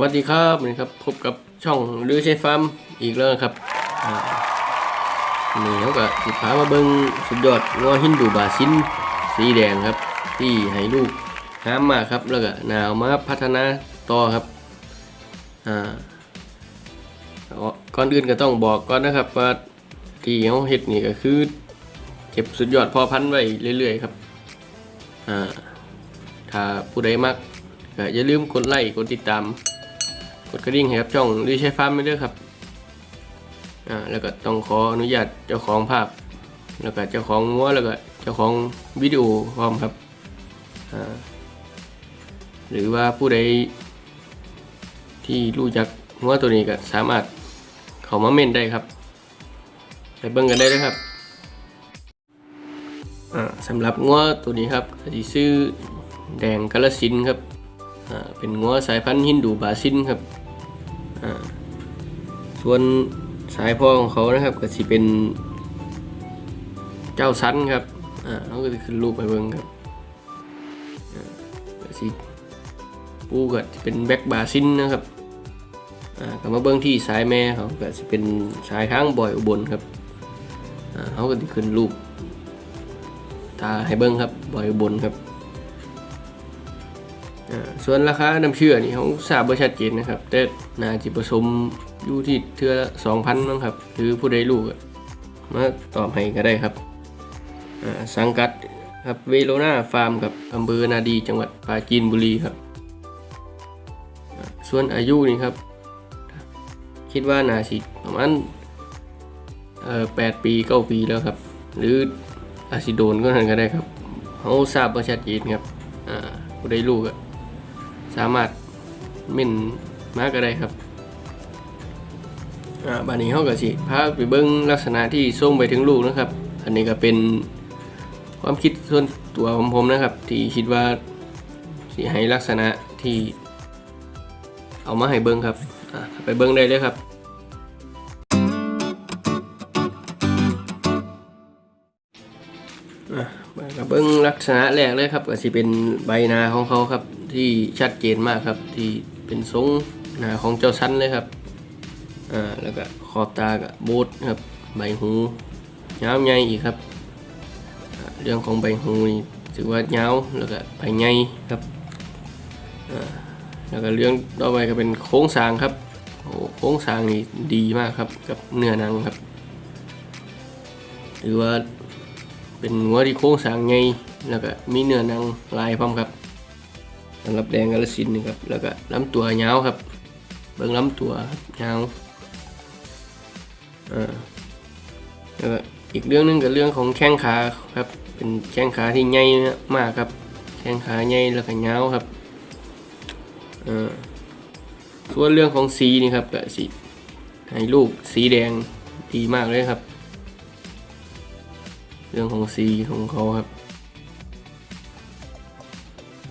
วัสดีครับนี่ครับพบกับช่องลือใช้ฟาร์มอีกแล้วครับนี่เขาก็สิพามาเบิงสุดยอดงอฮินดูบาซินสีแดงครับ ที่ให้ลูกห้ามมากครับ แล้วก็นาวมาพัฒนาต่อครับอ่าก่อนอื่นก็ต้องบอกก่อนนะครับว่าที่เขาเฮ็ดนี่ก็คือ เก็บสุดยอดพอพันไว้เรื่อยๆครับอ่าถ้าผู้ใดมักก็อย่าลืมกดไลค์กดติดตาม กดกระดิ่งให้ครับช่องรีใช้ฟ้าร์มได้ครับอ่าแล้วก็ต้องขออนุญาตเจ้าของภาพ แล้วก็เจ้าของงัวแล้วก็เจ้าของวิดีโอพร้อมครับอ่าหรือว่าผู้ใดที่รู้จักงัวตัวนี้ก็สามารถเข้ามาเม่นได้ครับไปเบิ่งกันได้เลยครับอ่าสำหรับงัวตัวนี้ครับก็สิซื้อแดงกาลสินครับอ่าเป็นงัวสายพันธุ์ฮินดูบาซินครับ ส่วนสายพ่อของเขานะครับก็สิเป็นเจ้าซันครับ อ่าเขาก็จะขึ้นรูปไปเบิ่งครับก็สิปูก็จะเป็นแบ็กบาซินนะครับ อ่าก็มาเบิ่งที่สายแม่เขาก็สิเป็นสายข้างบ่อยอุบลครับ อ่าเขาก็จะขึ้นรูปตาให้เบิ่งครับบ่อยอุบลครับ อ่าส่วนราคาน้ำเชื่อนี่เขาทราบว่าชัดเจนนะครับ แต่นาจิผสม อยู่ที่เทือสองพันมั้งครับ หรือผู้ใดรู้ก็มาตอบให้ก็ได้ครับ สังกัดครับเวโรนาฟาร์มกับอำเภอนาดีจังหวัดปราจีนบุรีครับ ส่วนอายุนี่ครับ คิดว่านาสิประมาณเอ่อแปดปีเก้าปีแล้วครับ หรืออาจสิโดนก็นั่นก็ได้ครับเขาทราบว่าชัดเจนครับผู้ใดรู้ก็สามารถเม่นมากก็ได้ครับ อ่าบานนี้เขาก็สิพาไปเบิ้งลักษณะที่ส่งไปถึงลูกนะครับ อันนี้ก็เป็นความคิดส่วนตัวของผมนะครับ ที่คิดว่าสิให้ลักษณะที่ เอามาให้เบิ้งครับอ่าไปเบิ้งได้เลยครับอะมาเบิ้งลักษณะแรกเลยครับก็สิเป็นใบหนาของเขาครับที่ชัดเจนมากครับที่เป็นทรงหนาของเจ้าชั้นเลยครับ อ่าแล้วก็ขอบตากับโบดครับใบหูยาวใหญ่อีกครับ เรื่องของใบหูนี่ถือว่ายาวแล้วก็ใบใหญ่ครับอ่าแล้วก็เรื่องต่อไปก็เป็นโค้งสางครับโอ้โค้งสางนี่ดีมากครับกับเนื้อหนังครับถือว่าเป็นหัวที่โค้งสางไงแล้วก็มีเนื้อหนังลายพร้อมครับสำหรับแดงกาลสินนี่ครับแล้วก็ลำตัวยาวครับ เบิ่งลำตัวยาว อ่าแล้วก็อีกเรื่องหนึงกับเรื่องของแข้งขาครับ เป็นแข้งขาที่ใหญ่มากครับ แข้งขาใหญ่แล้วก็ยาวครับอ่าส่วนเรื่องของสีนี่ครับก็สีให้ลูกสีแดงดีมากเลยครับ เรื่องของสีของเขาครับ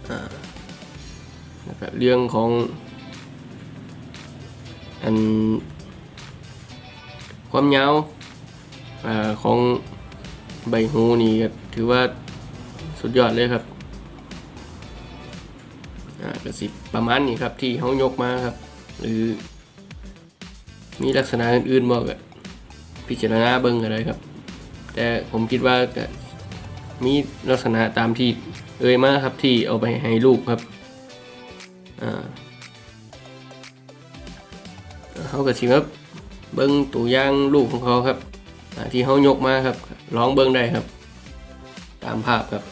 อ่าแล้วก็เรื่องของอัน ความยาวอ่าของใบหูนี่ก็ถือว่าสุดยอดเลยครับอ่าก็สิประมาณนี้ครับที่เขายกมาครับ หรือ มีลักษณะอื่นๆบอกก็พิจารณาเบิ่งก็ได้ครับ แต่ผมคิดว่ามีลักษณะตามที่เอ่ยมาครับที่เอาไปให้ลูกครับอ่าเขาก็สิครับ เบิ้งตัวอย่างลูกของเขาครับที่เขายกมาครับลองเบิ้งได้ครับ ตามภาพครับ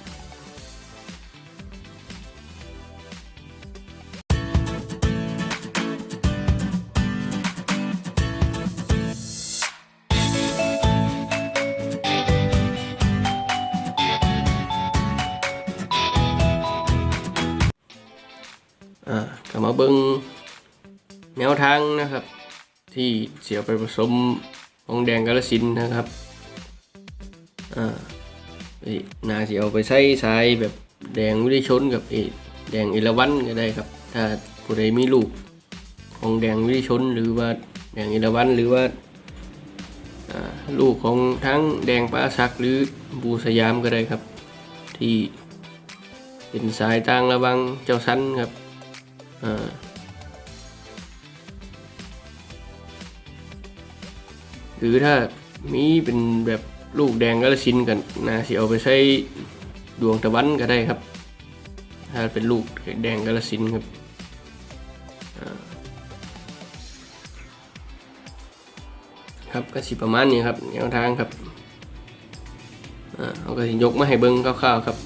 อ่าก็มาเบิ้งแนวทางนะครับ ที่เสียไปผสมของแดงกาลสินนะครับอ่านาสิเอาไปใส่สายแบบแดงวิริชนกับเอแดงเอราวันก็ได้ครับ ถ้าผู้ใดมีลูกของแดงวิริชนหรือว่าแดงเอราวันหรือว่าลูกของทั้งแดงป้าซักหรือบูสยามก็ได้ครับ ที่เป็นสายต่างระวังเจ้าชั้นครับอ่า รือถ้ามีเป็นแบบลูกแดงกระสินกันนาสิเอาไปใช้ดวงตะวันก็ได้ครับ ถ้าเป็นลูกแดงกระสินครับครับก็สิประมาณนี้ครับแนวทางครับอ่าเอาก็สิยกมาให้เบิ้งคร่าวๆครับ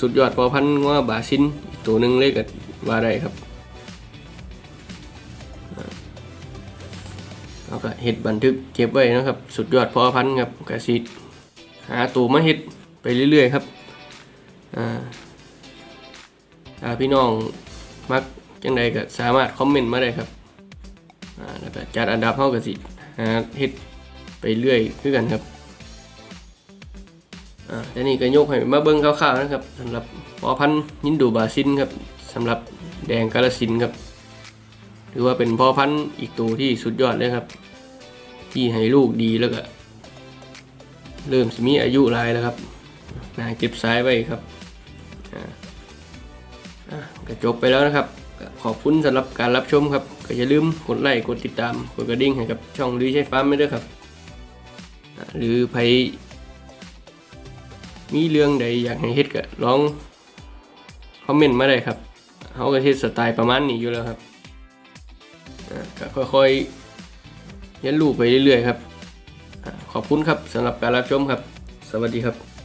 สุดยอดพอพันธุ์งัวบาซินตัวหนึ่งเลยก็ว่าได้ครับ แล้วก็เฮ็ดบันทึกเก็บไว้นะครับ สุดยอดพอพันครับกสิหาตัวมาเฮ็ดไปเรื่อยๆครับอ่าพี่น้องมักจังใดก็สามารถคอมเมนต์มาได้ครับอ่าแล้วก็จัดอันดับเฮาก็สิหาเฮ็ดไปเรื่อยคือกันครับอ่าแต่นี่ก็ยกให้มาเบิ่งคร่าวๆนะครับสำหรับพอพันยินดูบาซินครับสำหรับแดงกาลสินครับ ถือว่าเป็นพ่อพันธุ์อีกตัวที่สุดยอดเลยครับ ที่ให้ลูกดีแล้วก็ เริ่มมีอายุลายแล้วครับนาเก็บสายไว้ครับอะก็จบไปแล้วนะครับ ขอบคุณสำหรับการรับชมครับ ก็อย่าลืมกดไลค์กดติดตามกดกระดิ่งให้กับช่องดื้อใช้ฟ้าไม่ด้วยครับ หรือใครมีเรื่องใดอยากให้เฮ็ดก็ลองคอมเมนต์มาได้ครับเขาก็เฮ็ดสไตล์ประมาณนี้อยู่แล้วครับ ก็ค่อยๆเรียนรู้ไปเรื่อยๆครับ ขอบคุณครับสำหรับการรับชมครับ สวัสดีครับ